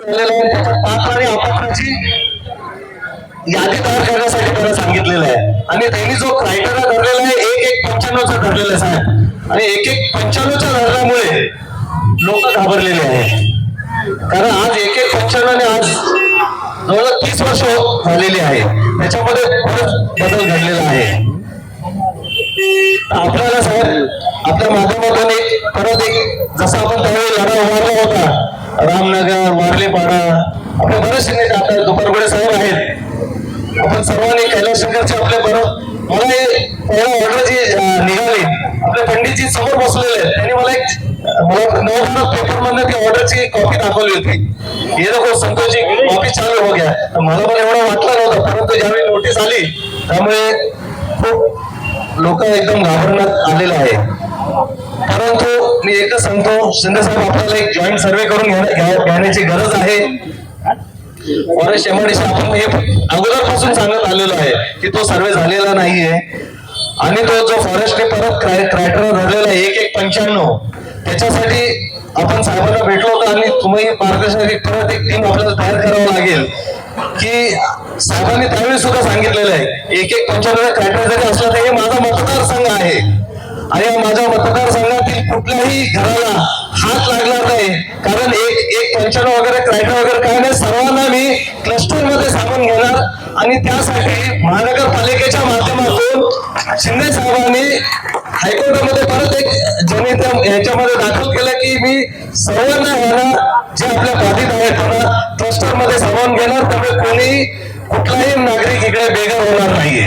आणि अपात्राची यादी तयार करण्यासाठी त्यांना सांगितलेलं आहे. आणि त्यांनी जो क्रायटेरिया धरलेला आहे एक एक पंच्याण्णवचा धरलेला आहे साहेब. आणि एक एक पंच्याण्णवच्या धरल्यामुळे लोक घाबरलेले आहेत. कारण आज एक एक पंच्याण्णव आज जवळ तीस वर्ष झालेली आहे. त्याच्यामध्ये बरंच बदल घडलेला आहे. आपल्याला साहेब आपल्या माध्यमातून एक परत एक जसं आपण त्यावेळी लढा उभारला होता रामनगर वारलीपाडा आपले बरेचसे नेते आपल्या दुपारगुडे साहेब आहेत. आपण सर्वांनी कैलाशंकरचे आपले बरोबर मला हे पहिला ऑर्डर जी अं, निघाली आपले पंडितजी समोर बसलेले आहेत. त्यांनी मला एक मला नवभारत पेपर मधनं ती ऑर्डरची कॉपी दाखवली होती. हे नको संतोषजी कॉपी चालू हो गया मला पण एवढं वाटलं नव्हतं परंतु ज्यावेळी नोटीस आली त्यामुळे खूप लोक एकदम घाबरण्यात आलेलं आहे परंतु मी एकच सांगतो शिंदे साहेब आपल्याला एक जॉईंट सर्वे करून घेण्याची गरज आहे. फॉरेस्ट एमआरडीसी आपण हे अगोदरपासून सांगत आलेलो आहे की तो सर्वे झालेला नाहीये. आणि तो जो फॉरेस्टने परत क्रायटेरिया धरलेला आहे एक एक पंच्याण्णव त्याच्यासाठी आपण साहेबांना भेटलो होतो आणि तुम्ही मार्गदर्शन परत एक टीम आपल्याला तयार करावं लागेल. की साहेबांनी त्यावेळी सुद्धा सांगितलेलं आहे एक एक पंच्याण्णव क्रायटेरिया जरी असला तरी हे माझा मतदारसंघ आहे. आणि या माझ्या मतदारसंघातील घराला हात लागला नाही. कारण एक एक पंच्याण्णव वगैरे क्रायटेरिया वगैरे काय नाही सर्वांना मी क्लस्टरमध्ये सामावून घेणार. आणि त्यासाठी महानगरपालिकेच्या माध्यमातून शिंदे साहेबांनी हायकोर्टामध्ये परत एक जनहित याच्यामध्ये दाखल केलं की मी सर्वांना ह्याला जे आपल्या बाधित आहेत त्यांना क्लस्टरमध्ये सामावून घेणार. त्यामुळे कोणी कुठलाही नागरिक इकडे बेघर होणार नाहीये.